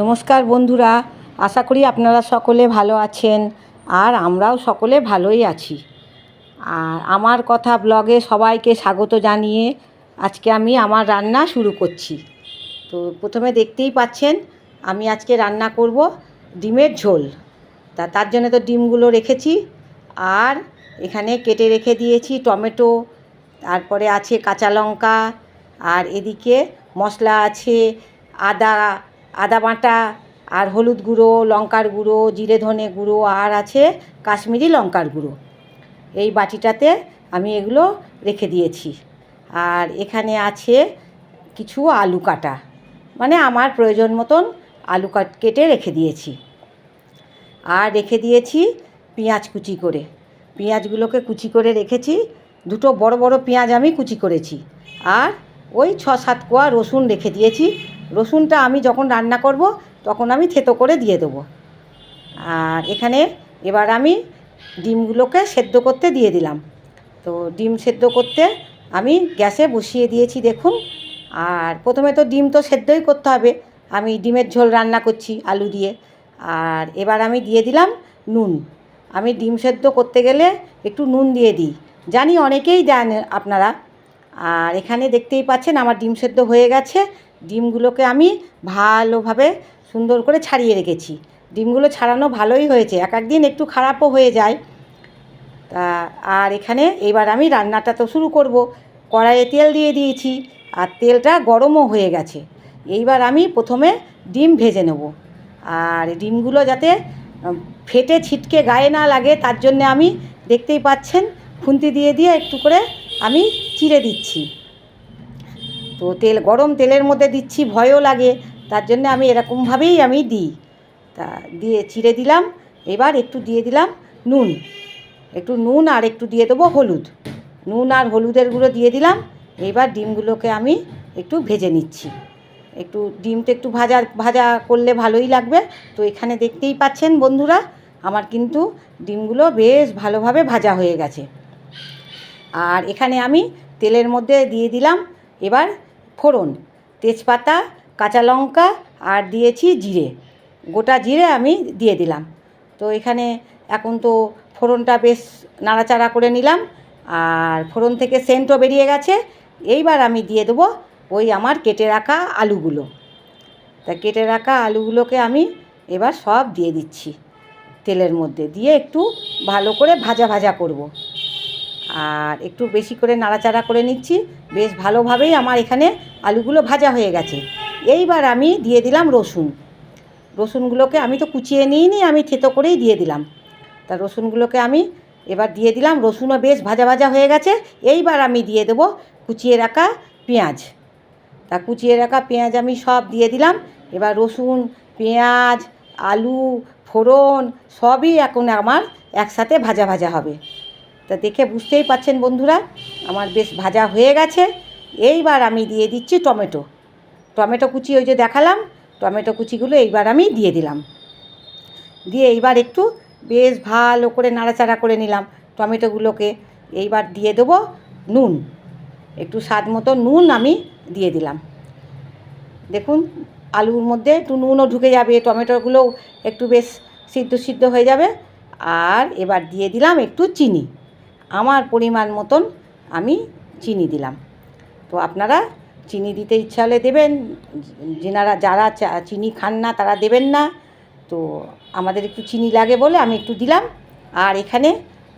নমস্কার বন্ধুরা, আশা করি আপনারা সকলে ভালো আছেন আর আমরাও সকলে ভালোই আছি। আর আমার কথা ব্লগে সবাইকে স্বাগত জানিয়ে আজকে আমি আমার রান্না শুরু করছি। তো প্রথমে দেখতেই পাচ্ছেন, আমি আজকে রান্না করব ডিমের ঝোল। তা তার জন্য তো ডিমগুলো রেখেছি। আর এখানে কেটে রেখে দিয়েছি টমেটো, তারপরে আছে কাঁচা লঙ্কা, আর এদিকে মশলা আছে আদা আদা বাটা আর হলুদ গুঁড়ো, লঙ্কার গুঁড়ো, জিরে ধনে গুঁড়ো, আর আছে কাশ্মীরি লঙ্কার গুঁড়ো। এই বাটিটাতে আমি এগুলো রেখে দিয়েছি। আর এখানে আছে কিছু আলু কাটা। মানে আমার প্রয়োজন মতন আলু কাট কেটে রেখে দিয়েছি। আর রেখে দিয়েছি পেঁয়াজ কুচি করে। পেঁয়াজগুলোকে কুচি করে রেখেছি। দুটো বড় বড় পেঁয়াজ আমি কুচি করেছি। আর ওই ছ সাত কোয়া রসুন রেখে দিয়েছি। রসুনটা আমি যখন রান্না করব, তখন আমি থেতো করে দিয়ে দেবো। আর এখানে এবার আমি ডিমগুলোকে সেদ্ধ করতে দিয়ে দিলাম। তো ডিম সেদ্ধ করতে আমি গ্যাসে বসিয়ে দিয়েছি, দেখুন। আর প্রথমে তো ডিম তো সেদ্ধই করতে হবে। আমি ডিমের ঝোল রান্না করছি আলু দিয়ে। আর এবার আমি দিয়ে দিলাম নুন। আমি ডিম সেদ্ধ করতে গেলে একটু নুন দিয়ে দিই। জানি অনেকেই দেন আপনারা। আর এখানে দেখতেই পাচ্ছেন আমার ডিম সেদ্ধ হয়ে গেছে। ডিমগুলোকে আমি ভালোভাবে সুন্দর করে ছাড়িয়ে রেখেছি। ডিমগুলো ছাড়ানো ভালোই হয়েছে, এক একদিন একটু খারাপও হয়ে যায়। তা, আর এখানে এবার আমি রান্নাটা তো শুরু করব। কড়াইয়ে তেল দিয়ে দিয়েছি, আর তেলটা গরমও হয়ে গেছে। এইবার আমি প্রথমে ডিম ভেজে নেব। আর ডিমগুলো যাতে ফেটে ছিটকে গায়ে না লাগে, তার জন্যে আমি দেখতেই পাচ্ছেন, খুন্তি দিয়ে দিয়ে একটু করে আমি চিড়ে দিচ্ছি। তো তেল, গরম তেলের মধ্যে দিচ্ছি, ভয়ও লাগে। তার জন্য আমি এরকমভাবেই আমি দিই। তা দিয়ে চিড়ে দিলাম, এবার একটু দিয়ে দিলাম নুন। একটু নুন আর একটু দিয়ে দেবো হলুদ। নুন আর হলুদের গুঁড়ো দিয়ে দিলাম, এবার ডিমগুলোকে আমি একটু ভেজে নিচ্ছি। একটু ডিমটা একটু ভাজা ভাজা করলে ভালোই লাগবে। তো এখানে দেখতেই পাচ্ছেন বন্ধুরা, আমার কিন্তু ডিমগুলো বেশ ভালোভাবে ভাজা হয়ে গেছে। আর এখানে আমি তেলের মধ্যে দিয়ে দিলাম, এবার ফোড়ন, তেজপাতা, কাঁচা লঙ্কা আর দিয়েছি জিরে। গোটা জিরে আমি দিয়ে দিলাম। তো এখানে এখন তো ফোড়নটা বেশ নাড়াচাড়া করে নিলাম আর ফোড়ন থেকে সেন্টও বেরিয়ে গেছে। এইবার আমি দিয়ে দেবো ওই আমার কেটে রাখা আলুগুলো। তা কেটে রাখা আলুগুলোকে আমি এবার সব দিয়ে দিচ্ছি তেলের মধ্যে। দিয়ে একটু ভালো করে ভাজা ভাজা করব। আর একটু বেশি করে নাড়াচাড়া করে নিচ্ছি। বেশ ভালোভাবেই আমার এখানে আলুগুলো ভাজা হয়ে গেছে। এইবার আমি দিয়ে দিলাম রসুন। রসুনগুলোকে আমি তো কুচিয়ে নিইনি, আমি থেতো করেই দিয়ে দিলাম। তা রসুনগুলোকে আমি এবার দিয়ে দিলাম, রসুনও বেশ ভাজা ভাজা হয়ে গেছে। এইবার আমি দিয়ে দেবো কুচিয়ে রাখা পেঁয়াজ। তা কুচিয়ে রাখা পেঁয়াজ আমি সব দিয়ে দিলাম। এবার রসুন, পেঁয়াজ, আলু, ফোড়ন সবই এখন আমার একসাথে ভাজা ভাজা হবে। তা দেখে বুঝতেই পাচ্ছেন বন্ধুরা, আমার বেশ ভাজা হয়ে গেছে। এইবার আমি দিয়ে দিচ্ছি টমেটো। টমেটো কুচি ওই যে দেখালাম, টমেটো কুচিগুলো এইবার আমি দিয়ে দিলাম। দিয়ে এইবার একটু বেশ ভালো করে নাড়াচাড়া করে নিলাম টমেটোগুলোকে। এইবার দিয়ে দেবো নুন। একটু স্বাদ মতো নুন আমি দিয়ে দিলাম। দেখুন, আলুর মধ্যে একটু নুনও ঢুকে যাবে, টমেটোগুলোও একটু বেশ সিদ্ধ সিদ্ধ হয়ে যাবে। আর এবার দিয়ে দিলাম একটু চিনি। আমার পরিমাণ মতন আমি চিনি দিলাম। তো আপনারা চিনি দিতে ইচ্ছা হলে দেবেন, যেনারা যারা চিনি খান না তারা দেবেন না। তো আমাদের একটু চিনি লাগে বলে আমি একটু দিলাম। আর এখানে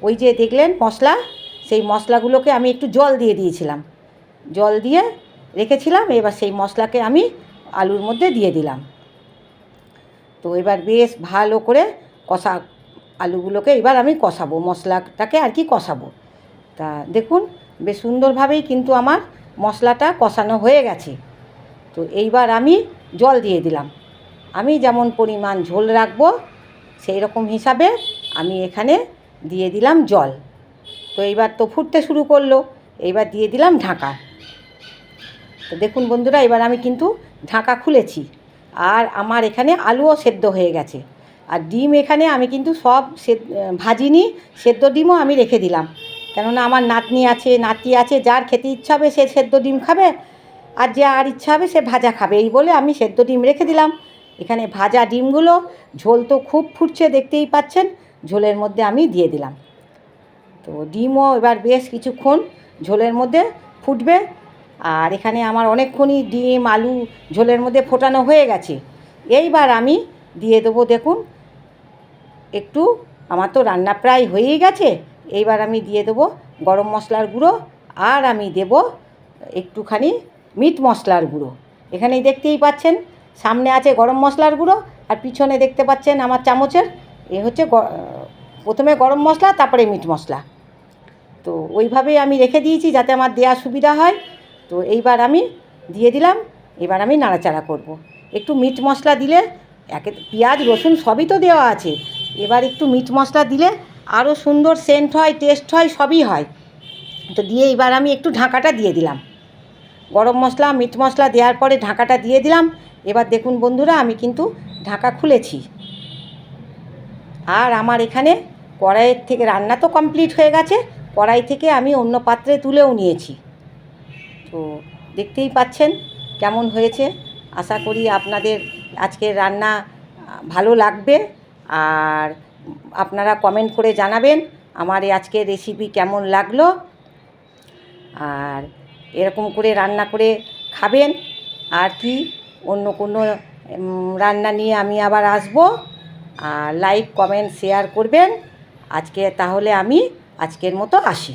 ওই যে দেখলেন মশলা, সেই মশলাগুলোকে আমি একটু জল দিয়ে দিয়েছিলাম। জল দিয়ে রেখেছিলাম, এবার সেই মশলাকে আমি আলুর মধ্যে দিয়ে দিলাম। তো এবার বেশ ভালো করে কষা আলুগুলোকে এবার আমি কষাবো, মশলাটাকে আর কি কষাবো। তা দেখুন, বেশ সুন্দরভাবেই কিন্তু আমার মশলাটা কষানো হয়ে গেছে। তো এইবার আমি জল দিয়ে দিলাম। আমি যেমন পরিমাণ ঝোল রাখব, সেই রকম হিসাবে আমি এখানে দিয়ে দিলাম জল। তো এইবার তো ফুটতে শুরু করল, এইবার দিয়ে দিলাম ঢাকা। তো দেখুন বন্ধুরা, এবার আমি কিন্তু ঢাকা খুলেছি। আর আমার এখানে আলুও সেদ্ধ হয়ে গেছে। আর ডিম এখানে আমি কিন্তু সব সে- ভাজিনি, সেদ্ধ ডিমও আমি রেখে দিলাম। কেননা আমার নাতনি আছে, নাতি আছে, যার খেতে ইচ্ছা হবে সে সেদ্ধ ডিম খাবে, আর যে আর ইচ্ছা হবে সে ভাজা খাবে। এই বলে আমি সেদ্ধ ডিম রেখে দিলাম। এখানে ভাজা ডিমগুলো, ঝোল তো খুব ফুটছে, দেখতেই পাচ্ছেন, ঝোলের মধ্যে আমি দিয়ে দিলাম। তো ডিমও এবার বেশ কিছুক্ষণ ঝোলের মধ্যে ফুটবে। আর এখানে আমার অনেকক্ষণই ডিম, আলু ঝোলের মধ্যে ফোটানো হয়ে গেছে। এইবার আমি দিয়ে দেবো, দেখুন একটু, আমার তো রান্না প্রায় হয়েই গেছে। এইবার আমি দিয়ে দেবো গরম মশলার গুঁড়ো আর আমি দেব একটুখানি মিট মশলার গুঁড়ো। এখানেই দেখতেই পাচ্ছেন, সামনে আছে গরম মশলার গুঁড়ো আর পিছনে দেখতে পাচ্ছেন আমার চামচের, এ হচ্ছে প্রথমে গরম মশলা, তারপরে মিট মশলা। তো ওইভাবেই আমি রেখে দিয়েছি যাতে আমার দেওয়া সুবিধা হয়। তো এইবার আমি দিয়ে দিলাম, এবার আমি নাড়াচাড়া করব। একটু মিট মশলা দিলে, একে, পেঁয়াজ, রসুন সবই তো দেওয়া আছে। এবার একটু মিট মশলা দিলে আরও সুন্দর সেন্ট হয় টেস্ট হয়, সবই হয়। তো দিয়ে এবার আমি একটু ঢাকাটা দিয়ে দিলাম। গরম মশলা, মিট মশলা দেওয়ার পরে ঢাকাটা দিয়ে দিলাম। এবার দেখুন বন্ধুরা, আমি কিন্তু ঢাকা খুলেছি। আর আমার এখানে কড়াইয়ের থেকে রান্না তো কমপ্লিট হয়ে গেছে, কড়াই থেকে আমি অন্য পাত্রে তুলেও নিয়েছি। তো দেখতেই পাচ্ছেন কেমন হয়েছে। আশা করি আপনাদের আজকের রান্না ভালো লাগবে। আর আপনারা কমেন্ট করে জানাবেন আমার এই আজকে রেসিপি কেমন লাগল। আর এরকম করে রান্না করে খাবেন। আর কি, অন্য কোনো রান্না নিয়ে আমি আবার আসব। আর লাইক কমেন্ট শেয়ার করবেন। আজকে তাহলে আমি আজকের মতো আসি।